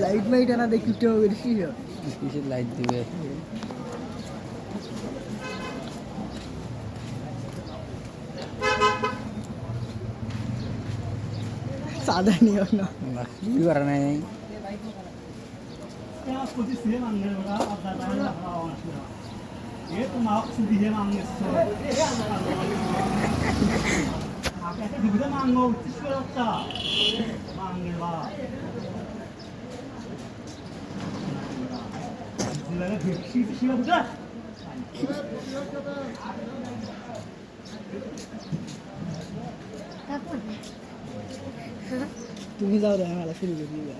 Light মাইট আনা দেখি তো বেশি কিসের লাইট দিবে? সাদা নিও না। কি করা নাই। ਤੂੰ ਹੀ ਜ਼ਿਆਦਾ ਹੈ ਹਾਲਾ ਸ਼ੁਰੂ ਕਰੀ ਗਿਆ